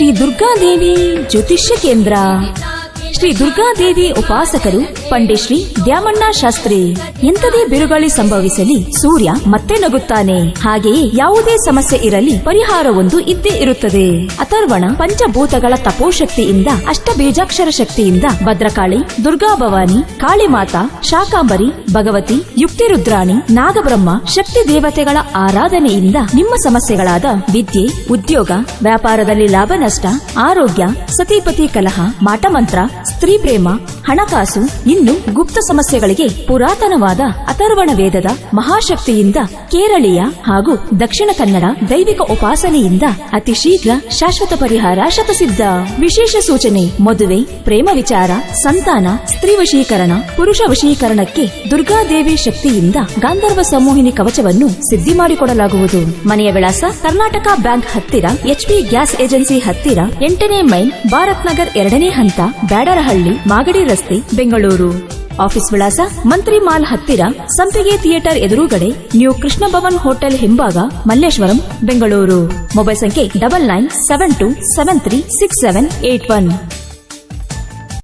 ಶ್ರೀ ದುರ್ಗಾದೇವಿ ಜ್ಯೋತಿಷ್ಯ ಕೇಂದ್ರ ಶ್ರೀ ದುರ್ಗಾದೇವಿ ಉಪಾಸಕರು, ಪಂಡಿತ್ ಶ್ರೀ ದ್ಯಾಮಣ್ಣ ಶಾಸ್ತ್ರಿ. ಎಂತದೇ ಬಿರುಗಾಳಿ ಸಂಭವಿಸಲಿ, ಸೂರ್ಯ ಮತ್ತೆ ನಗುತ್ತಾನೆ. ಹಾಗೆಯೇ ಯಾವುದೇ ಸಮಸ್ಯೆ ಇರಲಿ ಪರಿಹಾರವೊಂದು ಇದ್ದೇ ಇರುತ್ತದೆ. ಅಥರ್ವಣ ಪಂಚಭೂತಗಳ ತಪೋಶಕ್ತಿಯಿಂದ, ಅಷ್ಟಬೀಜಾಕ್ಷರ ಶಕ್ತಿಯಿಂದ ಭದ್ರಕಾಳಿ, ದುರ್ಗಾ ಭವಾನಿ, ಕಾಳಿಮಾತಾ, ಶಾಕಾಂಬರಿ, ಭಗವತಿ ಯುಕ್ತಿ ರುದ್ರಾಣಿ ನಾಗಬ್ರಹ್ಮ, ಶಕ್ತಿ ದೇವತೆಗಳ ಆರಾಧನೆಯಿಂದ ನಿಮ್ಮ ಸಮಸ್ಯೆಗಳಾದ ವಿದ್ಯೆ, ಉದ್ಯೋಗ, ವ್ಯಾಪಾರದಲ್ಲಿ ಲಾಭ ನಷ್ಟ ಆರೋಗ್ಯ, ಸತಿಪತಿ ಕಲಹ, ಮಾಟಮಂತ್ರ ಸ್ತ್ರೀ ಪ್ರೇಮ ಹಣಕಾಸು ಇನ್ನು ಗುಪ್ತ ಸಮಸ್ಯೆಗಳಿಗೆ ಪುರಾತನವಾದ ಅಥರ್ವಣ ವೇದದ ಮಹಾಶಕ್ತಿಯಿಂದ ಕೇರಳೀಯ ಹಾಗೂ ದಕ್ಷಿಣ ಕನ್ನಡ ದೈವಿಕ ಉಪಾಸನೆಯಿಂದ ಅತಿ ಶೀಘ್ರ ಶಾಶ್ವತ ಪರಿಹಾರ ಶತಸಿದ್ಧ. ವಿಶೇಷ ಸೂಚನೆ, ಮದುವೆ, ಪ್ರೇಮ ವಿಚಾರ, ಸಂತಾನ, ಸ್ತ್ರೀ ವಶೀಕರಣ, ಪುರುಷ ವಶೀಕರಣಕ್ಕೆ ದುರ್ಗಾದೇವಿ ಶಕ್ತಿಯಿಂದ ಗಾಂಧರ್ವ ಸಮೂಹಿನಿ ಕವಚವನ್ನು ಸಿದ್ಧಿ ಮಾಡಿಕೊಡಲಾಗುವುದು. ಮನೆಯ ವಿಳಾಸ ಕರ್ನಾಟಕ ಬ್ಯಾಂಕ್ ಹತ್ತಿರ ಎಚ್ಪಿ ಗ್ಯಾಸ್ ಏಜೆನ್ಸಿ ಹತ್ತಿರ, ಎಂಟನೇ ಮೈಲ್ ಭಾರತ್ ನಗರ್ ಎರಡನೇ ಹಂತ, ಬ್ಯಾಡರಹಳ್ಳಿ, ಮಾಗಡಿ ರಸ್ತೆ, ಬೆಂಗಳೂರು. ಆಫೀಸ್ ವಿಳಾಸ, ಮಂತ್ರಿ ಮಾಲ್ ಹತ್ತಿರ, ಸಂಪಿಗೆ ಥಿಯೇಟರ್ ಎದುರುಗಡೆ, ನ್ಯೂ ಕೃಷ್ಣ ಭವನ್ ಹೋಟೆಲ್ ಹಿಂಭಾಗ, ಮಲ್ಲೇಶ್ವರಂ, ಬೆಂಗಳೂರು. ಮೊಬೈಲ್ ಸಂಖ್ಯೆ double nine seven two seven three six seven eight one.